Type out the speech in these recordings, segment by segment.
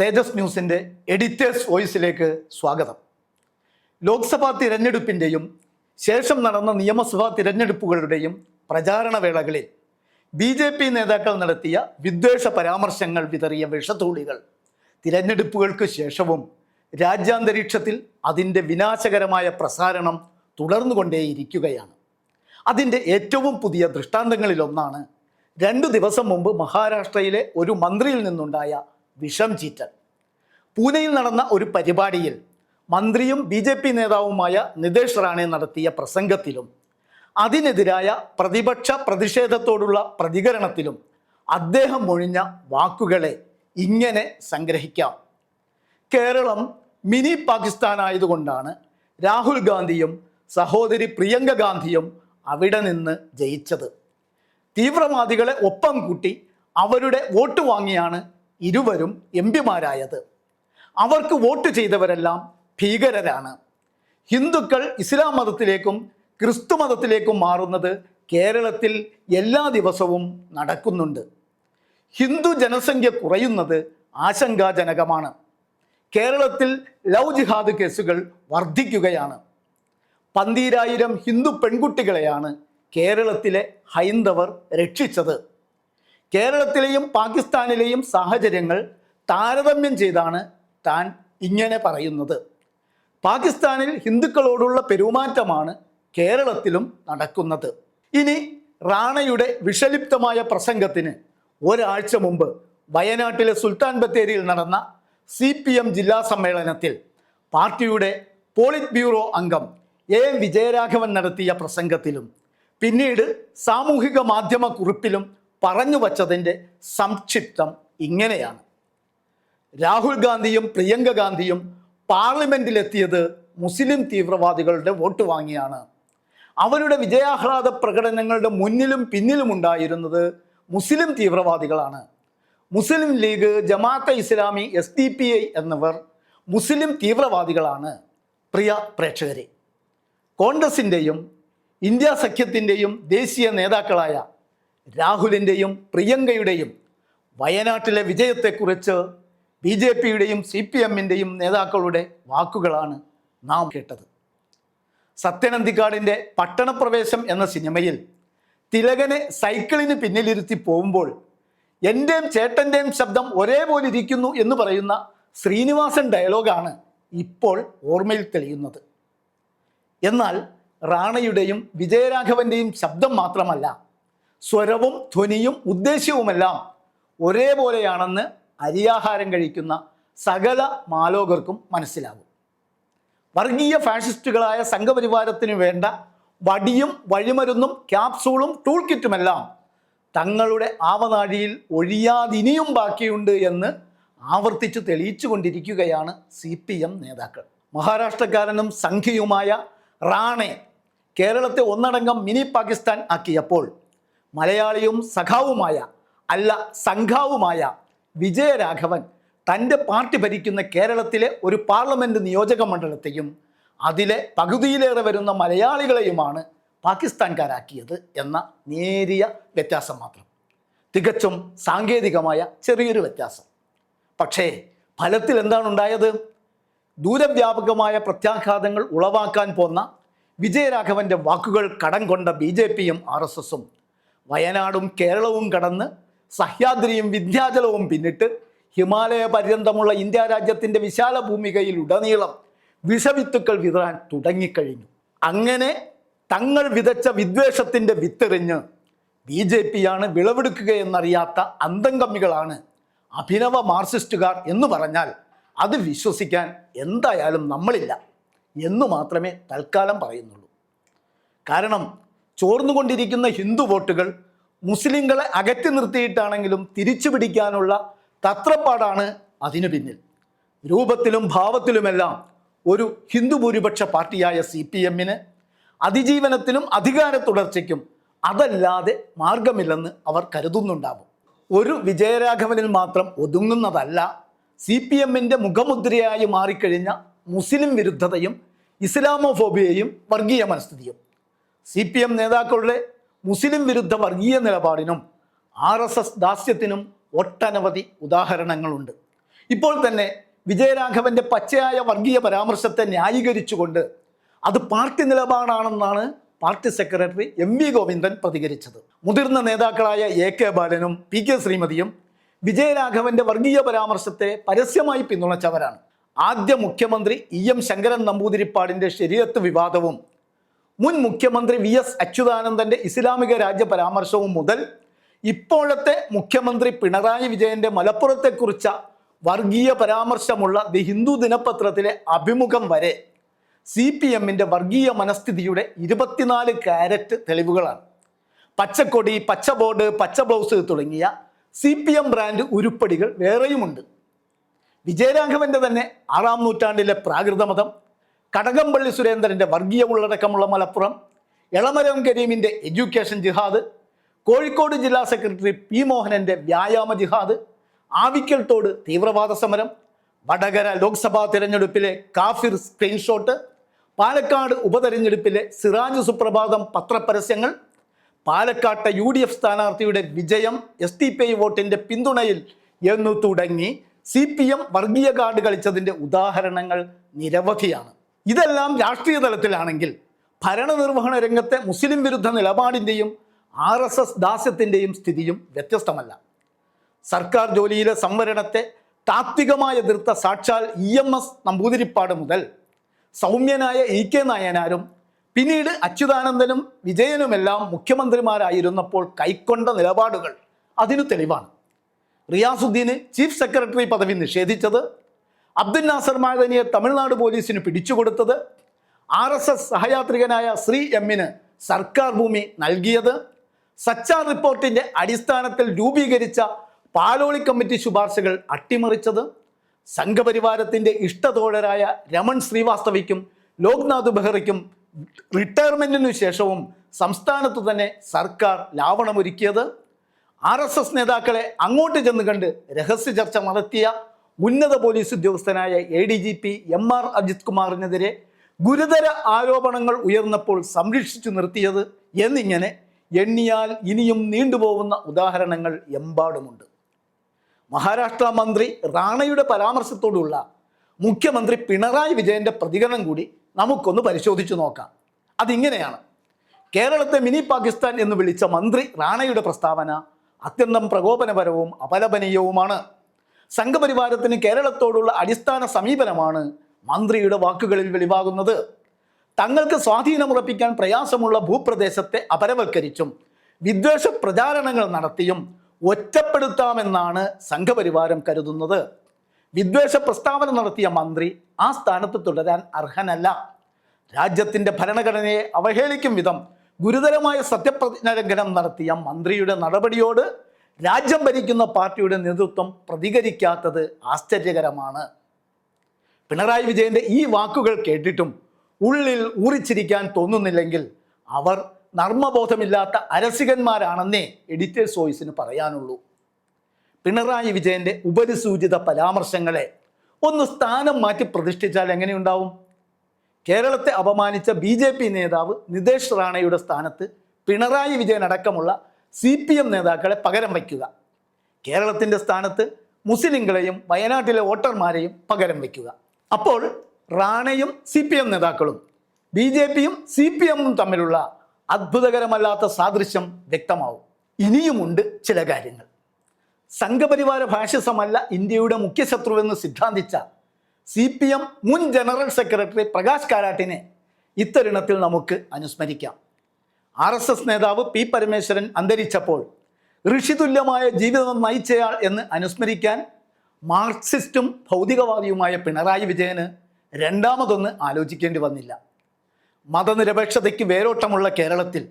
തേജസ് ന്യൂസിന്റെ എഡിറ്റേഴ്സ് വോയിസിലേക്ക് സ്വാഗതം. ലോക്സഭാ തിരഞ്ഞെടുപ്പിന്റെയും ശേഷം നടന്ന നിയമസഭാ തിരഞ്ഞെടുപ്പുകളുടെയും പ്രചാരണ വേളകളിൽ ബി ജെ പി നേതാക്കൾ നടത്തിയ വിദ്വേഷ പരാമർശങ്ങൾ വിതറിയ വിഷത്തൂളികൾ തിരഞ്ഞെടുപ്പുകൾക്ക് ശേഷവും രാജ്യാന്തരീക്ഷത്തിൽ അതിന്റെ വിനാശകരമായ പ്രസാരണം തുടർന്നുകൊണ്ടേയിരിക്കുകയാണ്. അതിന്റെ ഏറ്റവും പുതിയ ദൃഷ്ടാന്തങ്ങളിലൊന്നാണ് രണ്ടു ദിവസം മുമ്പ് മഹാരാഷ്ട്രയിലെ ഒരു മന്ത്രിയിൽ നിന്നുണ്ടായ വിഷം ചീറ്റൽ പൂനെയിൽ നടന്ന ഒരു പരിപാടിയിൽ മന്ത്രിയും ബി ജെ പി നേതാവുമായ നിതേഷ് റാണെ നടത്തിയ പ്രസംഗത്തിലും അതിനെതിരായ പ്രതിപക്ഷ പ്രതിഷേധത്തോടുള്ള പ്രതികരണത്തിലും അദ്ദേഹം ഒഴിഞ്ഞ വാക്കുകളെ ഇങ്ങനെ സംഗ്രഹിക്കാം. കേരളം മിനി പാകിസ്ഥാനായതുകൊണ്ടാണ് രാഹുൽ ഗാന്ധിയും സഹോദരി പ്രിയങ്ക ഗാന്ധിയും അവിടെ നിന്ന് ജയിച്ചത്. തീവ്രവാദികളെ ഒപ്പം കൂട്ടി അവരുടെ വോട്ട് വാങ്ങിയാണ് ഇരുവരും എം പിമാരായത്. അവർക്ക് വോട്ട് ചെയ്തവരെല്ലാം ഭീകരരാണ്. ഹിന്ദുക്കൾ ഇസ്ലാം മതത്തിലേക്കും ക്രിസ്തു മതത്തിലേക്കും മാറുന്നത് കേരളത്തിൽ എല്ലാ ദിവസവും നടക്കുന്നുണ്ട്. ഹിന്ദു ജനസംഖ്യ കുറയുന്നത് ആശങ്കാജനകമാണ്. കേരളത്തിൽ ലവ് ജിഹാദ് കേസുകൾ വർദ്ധിക്കുകയാണ്. പന്തീരായിരം ഹിന്ദു പെൺകുട്ടികളെയാണ് കേരളത്തിലെ ഹൈന്ദവർ രക്ഷിച്ചത്. കേരളത്തിലെയും പാകിസ്ഥാനിലെയും സാഹചര്യങ്ങൾ താരതമ്യം ചെയ്താണ് താൻ ഇങ്ങനെ പറയുന്നത്. പാകിസ്ഥാനിൽ ഹിന്ദുക്കളോടുള്ള പെരുമാറ്റമാണ് കേരളത്തിലും നടക്കുന്നത്. ഇനി റാണയുടെ വിഷലിപ്തമായ പ്രസംഗത്തിന് ഒരാഴ്ച മുമ്പ് വയനാട്ടിലെ സുൽത്താൻ ബത്തേരിയിൽ നടന്ന സി പി എം ജില്ലാ സമ്മേളനത്തിൽ പാർട്ടിയുടെ പോളിറ്റ് ബ്യൂറോ അംഗം എ വിജയരാഘവൻ നടത്തിയ പ്രസംഗത്തിലും പിന്നീട് സാമൂഹിക മാധ്യമ കുറിപ്പിലും പറഞ്ഞു വച്ചതിന്റെ സംക്ഷിപ്തം ഇങ്ങനെയാണ്. രാഹുൽ ഗാന്ധിയും പ്രിയങ്ക ഗാന്ധിയും പാർലമെന്റിലെത്തിയത് മുസ്ലിം തീവ്രവാദികളുടെ വോട്ട് വാങ്ങിയാണ്. അവരുടെ വിജയാഹ്ലാദ പ്രകടനങ്ങളുടെ മുന്നിലും പിന്നിലും ഉണ്ടായിരുന്നത് മുസ്ലിം തീവ്രവാദികളാണ്. Muslim League Jamaat-e Islami S D P I എന്നിവർ മുസ്ലിം തീവ്രവാദികളാണ്. പ്രിയ പ്രേക്ഷകരെ കോൺഗ്രസിന്റെയും ഇന്ത്യ സഖ്യത്തിന്റെയും ദേശീയ നേതാക്കളായ രാഹുലിന്റെയും പ്രിയങ്കയുടെയും വയനാട്ടിലെ വിജയത്തെക്കുറിച്ച് ബി ജെ പിയുടെയും സി പി എമ്മിന്റെയും നേതാക്കളുടെ വാക്കുകളാണ് നാം കേട്ടത്. സത്യനന്ദിക്കാടിന്റെ പട്ടണപ്രവേശം എന്ന സിനിമയിൽ തിലകനെ സൈക്കിളിന് പിന്നിലിരുത്തി പോകുമ്പോൾ എന്റെയും ചേട്ടന്റെയും ശബ്ദം ഒരേപോലെ ഇരിക്കുന്നു എന്ന് പറയുന്ന ശ്രീനിവാസൻ ഡയലോഗാണ് ഇപ്പോൾ ഓർമ്മയിൽ തെളിയുന്നത്. എന്നാൽ റാണയുടെയും വിജയരാഘവന്റെയും ശബ്ദം മാത്രമല്ല സ്വരവും ധ്വനിയും ഉദ്ദേശ്യവുമെല്ലാം ഒരേപോലെയാണെന്ന് അരിയാഹാരം കഴിക്കുന്ന സകല മാലോകർക്കും മനസ്സിലാകും. വർഗീയ ഫാഷിസ്റ്റുകളായ സംഘപരിവാരത്തിന് വേണ്ട വടിയും വഴിമരുന്നും ക്യാപ്സൂളും ടൂൾ കിറ്റുമെല്ലാം തങ്ങളുടെ ആവനാഴിയിൽ ഒഴിയാതിനിയും ബാക്കിയുണ്ട് എന്ന് ആവർത്തിച്ച് തെളിയിച്ചു കൊണ്ടിരിക്കുകയാണ് സി പി എം നേതാക്കൾ. മഹാരാഷ്ട്രക്കാരനും സംഖ്യയുമായ റാണെ കേരളത്തെ ഒന്നടങ്കം മിനി പാകിസ്ഥാൻ ആക്കിയപ്പോൾ മലയാളിയും സഖാവുമായ അല്ല സംഘാവുമായ വിജയരാഘവൻ തന്റെ പാർട്ടി ഭരിക്കുന്ന കേരളത്തിലെ ഒരു പാർലമെന്റ് നിയോജക മണ്ഡലത്തെയും അതിലെ പകുതിയിലേറെ വരുന്ന മലയാളികളെയുമാണ് പാകിസ്ഥാൻകാരാക്കിയത് എന്ന നേരിയ വ്യത്യാസം മാത്രം. തികച്ചും സാങ്കേതികമായ ചെറിയൊരു വ്യത്യാസം. പക്ഷേ ഫലത്തിൽ എന്താണ് ഉണ്ടായത് ദൂരവ്യാപകമായ പ്രത്യാഘാതങ്ങൾ ഉളവാക്കാൻ പോന്ന വിജയരാഘവന്റെ വാക്കുകൾ കടം കൊണ്ട ബി ജെ പിയും ആർ എസ് എസും വയനാടും കേരളവും കടന്ന് സഹ്യാദ്രിയും വിന്ധ്യാചലവും പിന്നിട്ട് ഹിമാലയ പര്യന്തമുള്ള ഇന്ത്യ രാജ്യത്തിന്റെ വിശാല ഭൂമികയിൽ ഉടനീളം വിഷവിത്തുക്കൾ വിതറാൻ തുടങ്ങിക്കഴിഞ്ഞു. അങ്ങനെ തങ്ങൾ വിതച്ച വിദ്വേഷത്തിന്റെ വിത്തെറിഞ്ഞ് ബി ജെ പിയാണ് വിളവെടുക്കുകയെന്നറിയാത്ത അന്തംകമ്മികളാണ് അഭിനവ മാർക്സിസ്റ്റുകാർ എന്ന് പറഞ്ഞാൽ അത് വിശ്വസിക്കാൻ എന്തായാലും നമ്മളില്ല എന്ന് മാത്രമേ തൽക്കാലം പറയുന്നുള്ളൂ. കാരണം ചോർന്നുകൊണ്ടിരിക്കുന്ന ഹിന്ദു വോട്ടുകൾ മുസ്ലിങ്ങളെ അകറ്റി നിർത്തിയിട്ടാണെങ്കിലും തിരിച്ചു പിടിക്കാനുള്ള തത്രപ്പാടാണ് അതിനു പിന്നിൽ. രൂപത്തിലും ഭാവത്തിലുമെല്ലാം ഒരു ഹിന്ദു ഭൂരിപക്ഷ പാർട്ടിയായ സി പി എമ്മിന് അതിജീവനത്തിനും അധികാര തുടർച്ചയ്ക്കും അതല്ലാതെ മാർഗമില്ലെന്ന് അവർ കരുതുന്നുണ്ടാവും. ഒരു വിജയരാഘവനിൽ മാത്രം ഒതുങ്ങുന്നതല്ല സി പി എമ്മിന്റെ മുഖമുദ്രയായി മാറിക്കഴിഞ്ഞ മുസ്ലിം വിരുദ്ധതയും ഇസ്ലാമോഫോബിയയും വർഗീയ മനസ്ഥിതിയും. സി പി എം നേതാക്കളുടെ മുസ്ലിം വിരുദ്ധ വർഗീയ നിലപാടിനും ആർ എസ് എസ് ദാസ്യത്തിനും ഒട്ടനവധി ഉദാഹരണങ്ങളുണ്ട്. ഇപ്പോൾ തന്നെ വിജയരാഘവന്റെ പച്ചയായ വർഗീയ പരാമർശത്തെ ന്യായീകരിച്ചുകൊണ്ട് അത് party നിലപാടാണെന്നാണ് party secretary M V Govindan പ്രതികരിച്ചത്. മുതിർന്ന നേതാക്കളായ എ കെ ബാലനും പി കെ ശ്രീമതിയും വിജയരാഘവന്റെ വർഗീയ പരാമർശത്തെ പരസ്യമായി പിന്തുണച്ചവരാണ്. ആദ്യ മുഖ്യമന്ത്രി ഇ എം ശങ്കരൻ നമ്പൂതിരിപ്പാടിന്റെ ശരീരത്ത് വിവാദവും മുൻ മുഖ്യമന്ത്രി വി എസ് അച്യുതാനന്ദന്റെ ഇസ്ലാമിക രാജ്യ പരാമർശവും മുതൽ ഇപ്പോഴത്തെ മുഖ്യമന്ത്രി പിണറായി വിജയന്റെ മലപ്പുറത്തെക്കുറിച്ച വർഗീയ പരാമർശമുള്ള ദി ഹിന്ദു ദിനപത്രത്തിലെ അഭിമുഖം വരെ സി പി എമ്മിന്റെ വർഗീയ മനസ്ഥിതിയുടെ ഇരുപത്തിനാല് കാരറ്റ് തെളിവുകളാണ്. പച്ചക്കൊടി പച്ച ബോർഡ് പച്ച ബ്ലൗസ് തുടങ്ങിയ സി പി എം ബ്രാൻഡ് ഉരുപ്പടികൾ വേറെയുമുണ്ട്. വിജയരാഘവന്റെ തന്നെ ആറാം നൂറ്റാണ്ടിലെ പ്രാകൃത മതം കടകംപള്ളി സുരേന്ദ്രന്റെ വർഗീയ ഉള്ളടക്കമുള്ള മലപ്പുറം എളമരം കരീമിന്റെ എഡ്യൂക്കേഷൻ ജിഹാദ് കോഴിക്കോട് ജില്ലാ സെക്രട്ടറി പി മോഹനന്റെ വ്യായാമ ജിഹാദ് ആവിക്കൽ തോട് തീവ്രവാദ സമരം വടകര ലോക്സഭാ തിരഞ്ഞെടുപ്പിലെ കാഫിർ സ്ക്രീൻഷോട്ട് പാലക്കാട് ഉപതെരഞ്ഞെടുപ്പിലെ സിറാജ് സുപ്രഭാതം പത്രപരസ്യങ്ങൾ പാലക്കാട്ടെ യു ഡി എഫ് സ്ഥാനാർത്ഥിയുടെ വിജയം എസ് ടി പി ഐ വോട്ടിന്റെ പിന്തുണയിൽ എന്നു തുടങ്ങി സി പി എം വർഗീയ കാർഡ് കളിച്ചതിന്റെ ഉദാഹരണങ്ങൾ നിരവധിയാണ്. ഇതെല്ലാം രാഷ്ട്രീയ തലത്തിലാണെങ്കിൽ ഭരണനിർവഹണ രംഗത്തെ മുസ്ലിം വിരുദ്ധ നിലപാടിന്റെയും ആർ എസ് എസ് ദാസ്യത്തിന്റെയും സ്ഥിതിയും വ്യത്യസ്തമല്ല. സർക്കാർ ജോലിയിലെ സംവരണത്തെ താത്വികമായി എതിർത്ത സാക്ഷാൽ ഇ എം എസ് നമ്പൂതിരിപ്പാട് മുതൽ സൗമ്യനായ ഇ കെ നായനാരും പിന്നീട് അച്യുതാനന്ദനും വിജയനുമെല്ലാം മുഖ്യമന്ത്രിമാരായിരുന്നപ്പോൾ കൈക്കൊണ്ട നിലപാടുകൾ അതിനു തെളിവാണ്. റിയാസുദ്ദീന് ചീഫ് സെക്രട്ടറി പദവി നിഷേധിച്ചത് അബ്ദുൽ നാസർ മാദനിയെ തമിഴ്നാട് പോലീസിന് പിടിച്ചുകൊടുത്തത്. ആർ എസ് എസ് സഹയാത്രികനായ ശ്രീ എമ്മിന് സർക്കാർ ഭൂമി നൽകിയത്. സച്ചാർ റിപ്പോർട്ടിന്റെ അടിസ്ഥാനത്തിൽ രൂപീകരിച്ച പാലോളി കമ്മിറ്റി ശുപാർശകൾ അട്ടിമറിച്ചത്. സംഘപരിവാരത്തിന്റെ ഇഷ്ടതോഴരായ രമൺ ശ്രീവാസ്തവയ്ക്കും ലോക്നാഥ് ബെഹ്റയ്ക്കും റിട്ടയർമെന്റിനു ശേഷവും സംസ്ഥാനത്തു തന്നെ സർക്കാർ ലാവണമൊരുക്കിയത്. ആർ എസ് എസ് നേതാക്കളെ അങ്ങോട്ട് ചെന്ന് കണ്ട് രഹസ്യ ചർച്ച നടത്തിയ ഉന്നത പോലീസ് ഉദ്യോഗസ്ഥനായ A D G P M R Ajith കുമാറിനെതിരെ ഗുരുതര ആരോപണങ്ങൾ ഉയർന്നപ്പോൾ സംരക്ഷിച്ചു നിർത്തിയത് എന്നിങ്ങനെ എണ്ണിയാൽ ഇനിയും നീണ്ടുപോകുന്ന ഉദാഹരണങ്ങൾ എമ്പാടുമുണ്ട്. മഹാരാഷ്ട്ര മന്ത്രി റാണയുടെ പരാമർശത്തോടുള്ള മുഖ്യമന്ത്രി പിണറായി വിജയന്റെ പ്രതികരണം കൂടി നമുക്കൊന്ന് പരിശോധിച്ചു നോക്കാം. അതിങ്ങനെയാണ്. കേരളത്തെ മിനി പാകിസ്ഥാൻ എന്ന് വിളിച്ച മന്ത്രി റാണയുടെ പ്രസ്താവന അത്യന്തം പ്രകോപനപരവും അപലപനീയവുമാണ്. സംഘപരിവാരത്തിന് കേരളത്തോടുള്ള അടിസ്ഥാന സമീപനമാണ് മന്ത്രിയുടെ വാക്കുകളിൽ വെളിവാകുന്നത്. തങ്ങൾക്ക് സ്വാധീനമുറപ്പിക്കാൻ പ്രയാസമുള്ള ഭൂപ്രദേശത്തെ അപരവൽക്കരിച്ചും വിദ്വേഷ പ്രചാരണങ്ങൾ നടത്തിയും ഒറ്റപ്പെടുത്താമെന്നാണ് സംഘപരിവാരം കരുതുന്നത്. വിദ്വേഷ പ്രസ്താവന നടത്തിയ മന്ത്രി ആ സ്ഥാനത്ത് തുടരാൻ അർഹനല്ല. രാജ്യത്തിന്റെ ഭരണഘടനയെ അവഹേളിക്കും വിധം ഗുരുതരമായ സത്യപ്രതിജ്ഞ ലംഘനം നടത്തിയ മന്ത്രിയുടെ നടപടിയോട് രാജ്യം ഭരിക്കുന്ന പാർട്ടിയുടെ നേതൃത്വം പ്രതികരിക്കാത്തത് ആശ്ചര്യകരമാണ്. പിണറായി വിജയന്റെ ഈ വാക്കുകൾ കേട്ടിട്ടും ഉള്ളിൽ ഊറിച്ചിരിക്കാൻ തോന്നുന്നില്ലെങ്കിൽ അവർ നർമ്മബോധമില്ലാത്ത അരസികന്മാരാണെന്നേ എഡിറ്റേഴ്സ് വോയിസിന് പറയാനുള്ളൂ. പിണറായി വിജയന്റെ ഉപരിസൂചിത പരാമർശങ്ങളെ ഒന്ന് സ്ഥാനം മാറ്റി പ്രതിഷ്ഠിച്ചാൽ എങ്ങനെയുണ്ടാവും? കേരളത്തെ അപമാനിച്ച ബി നേതാവ് നിതേഷ് റാണയുടെ സ്ഥാനത്ത് പിണറായി വിജയൻ അടക്കമുള്ള സി പി എം നേതാക്കളെ പകരം വയ്ക്കുക. കേരളത്തിന്റെ സ്ഥാനത്ത് മുസ്ലിങ്ങളെയും വയനാട്ടിലെ വോട്ടർമാരെയും പകരം വയ്ക്കുക. അപ്പോൾ റാണയും സി പി എം നേതാക്കളും ബി ജെ പിയും സി പി എമ്മും തമ്മിലുള്ള അത്ഭുതകരമല്ലാത്ത സാദൃശ്യം വ്യക്തമാവും. ഇനിയുമുണ്ട് ചില കാര്യങ്ങൾ. സംഘപരിവാര ഭാഷ്യസമല്ല ഇന്ത്യയുടെ മുഖ്യ ശത്രുവെന്ന് സിദ്ധാന്തിച്ച സി പി എം മുൻ ജനറൽ സെക്രട്ടറി പ്രകാശ് കാരാട്ടിനെ ഇത്തരുണത്തിൽ നമുക്ക് അനുസ്മരിക്കാം. ആർ എസ് എസ് നേതാവ് പി പരമേശ്വരൻ അന്തരിച്ചപ്പോൾ ഋഷിതുല്യമായ ജീവിതം നയിച്ചയാൾ എന്ന് അനുസ്മരിക്കാൻ മാർക്സിസ്റ്റും ഭൗതികവാദിയുമായ പിണറായി വിജയന് രണ്ടാമതൊന്ന് ആലോചിക്കേണ്ടി വന്നില്ല. മതനിരപേക്ഷതയ്ക്ക് വേരോട്ടമുള്ള കേരളത്തിൽ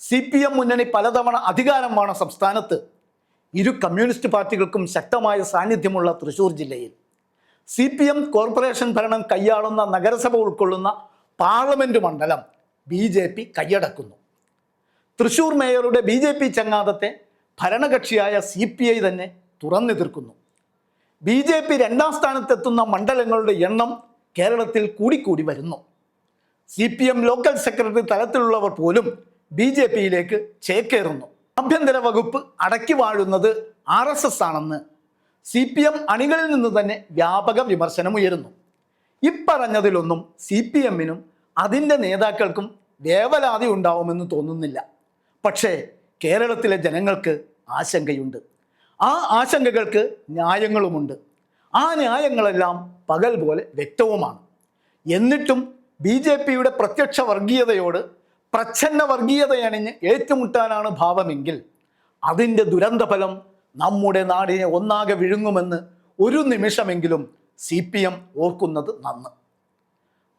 സി പി എം മുന്നണി പലതവണ അധികാരം വാണ സംസ്ഥാനത്ത് ഇരു കമ്മ്യൂണിസ്റ്റ് പാർട്ടികൾക്കും ശക്തമായ സാന്നിധ്യമുള്ള തൃശൂർ ജില്ലയിൽ സി പി എം കോർപ്പറേഷൻ ഭരണം കൈയാളുന്ന നഗരസഭ ഉൾക്കൊള്ളുന്ന പാർലമെന്റ് മണ്ഡലം ബി ജെ പി കൈയടക്കുന്നു. തൃശൂർ മേയറുടെ ബി ജെ പി ചങ്ങാതത്തെ ഭരണകക്ഷിയായ സി പി ഐ തന്നെ തുറന്നെതിർക്കുന്നു. ബി ജെ പി രണ്ടാം സ്ഥാനത്തെത്തുന്ന മണ്ഡലങ്ങളുടെ എണ്ണം കേരളത്തിൽ കൂടിക്കൂടി വരുന്നു. C P M local secretary തലത്തിലുള്ളവർ പോലും ബി ജെ പിയിലേക്ക് ചേക്കേറുന്നു. ആഭ്യന്തര വകുപ്പ് അടക്കി വാഴുന്നത് ആർ എസ് എസ് ആണെന്ന് സി പി എം അണികളിൽ നിന്ന് തന്നെ വ്യാപക വിമർശനമുയരുന്നു ഇപ്പറഞ്ഞതിലൊന്നും സി പി എമ്മിനും അതിന്റെ നേതാക്കൾക്കും വേവലാതി ഉണ്ടാവുമെന്ന് തോന്നുന്നില്ല. പക്ഷേ കേരളത്തിലെ ജനങ്ങൾക്ക് ആശങ്കയുണ്ട്. ആ ആശങ്കകൾക്ക് ന്യായങ്ങളുമുണ്ട്. ആ ന്യായങ്ങളെല്ലാം പകൽ പോലെ വ്യക്തവുമാണ്. എന്നിട്ടും ബി ജെ പിയുടെ പ്രത്യക്ഷ വർഗീയതയോട് പ്രച്ഛന്ന വർഗീയതയണിഞ്ഞ് ഏറ്റുമുട്ടാനാണ് ഭാവമെങ്കിൽ അതിന്റെ ദുരന്തഫലം നമ്മുടെ നാടിനെ ഒന്നാകെ വിഴുങ്ങുമെന്ന് ഒരു നിമിഷമെങ്കിലും സി പി എം ഓർക്കുന്നത് നന്ന്.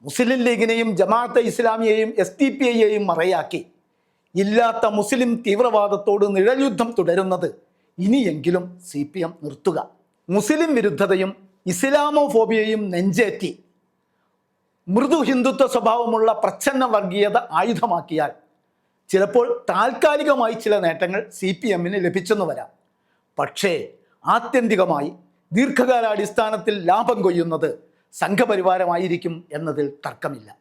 മുസ്ലിം ലീഗിനെയും ജമാഅത്തെ ഇസ്ലാമിയെയും എസ് ടി പി ഐയെയും മറയാക്കി ഇല്ലാത്ത മുസ്ലിം തീവ്രവാദത്തോട് നിഴൽയുദ്ധം തുടരുന്നത് ഇനിയെങ്കിലും സി പി എം നിർത്തുക. മുസ്ലിം വിരുദ്ധതയും ഇസ്ലാമോഫോബിയയും നെഞ്ചേറ്റി. മൃദു ഹിന്ദുത്വ സ്വഭാവമുള്ള പ്രച്ഛന്ന വർഗീയത ആയുധമാക്കിയാൽ ചിലപ്പോൾ താൽക്കാലികമായി ചില നേട്ടങ്ങൾ സി പി എമ്മിന് ലഭിച്ചെന്ന് വരാം. പക്ഷേ ആത്യന്തികമായി ദീർഘകാലാടിസ്ഥാനത്തിൽ ലാഭം കൊയ്യുന്നത് സംഘപരിവാരമായിരിക്കും എന്നതിൽ തർക്കമില്ല.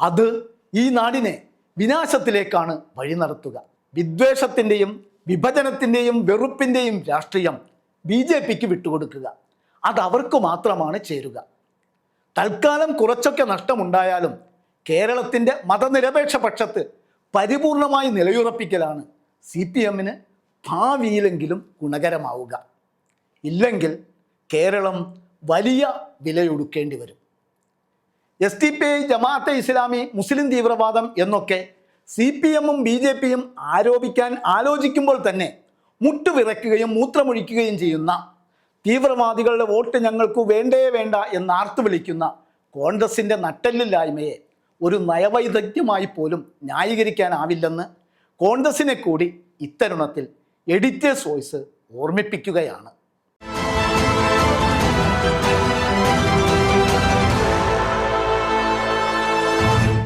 അത് ഈ നാടിനെ വിനാശത്തിലേക്കാണ് വഴി നടത്തുക. വിദ്വേഷത്തിന്റെയും വിഭജനത്തിന്റെയും വെറുപ്പിന്റെയും രാഷ്ട്രീയം ബി ജെ പിക്ക് വിട്ടുകൊടുക്കുക. അത് അവർക്ക് മാത്രമാണ് ചേരുക. തൽക്കാലം കുറച്ചൊക്കെ നഷ്ടമുണ്ടായാലും കേരളത്തിന്റെ മതനിരപേക്ഷ പക്ഷത്ത് പരിപൂർണമായി നിലയുറപ്പിക്കലാണ് സി പി എമ്മിന് ഭാവിയിലെങ്കിലും ഗുണകരമാവുക. ഇല്ലെങ്കിൽ കേരളം വലിയ വിലയൊടുക്കേണ്ടി വരും. S T P I Jamaat-e Islami മുസ്ലിം തീവ്രവാദം എന്നൊക്കെ സി പി എമ്മും ബി ജെ പിയും ആരോപിക്കാൻ ആലോചിക്കുമ്പോൾ തന്നെ മുട്ടുവിറയ്ക്കുകയും മൂത്രമൊഴിക്കുകയും ചെയ്യുന്ന തീവ്രവാദികളുടെ വോട്ട് ഞങ്ങൾക്ക് വേണ്ടേ വേണ്ട എന്ന് ആർത്തു വിളിക്കുന്ന കോൺഗ്രസിന്റെ നട്ടെല്ലില്ലായ്മയെ ഒരു നയവൈദഗ്ധ്യമായി പോലും ന്യായീകരിക്കാനാവില്ലെന്ന് കോൺഗ്രസിനെ കൂടി ഇത്തരുണത്തിൽ എഡിറ്റേഴ്സ് വോയിസ് ഓർമ്മിപ്പിക്കുകയാണ്.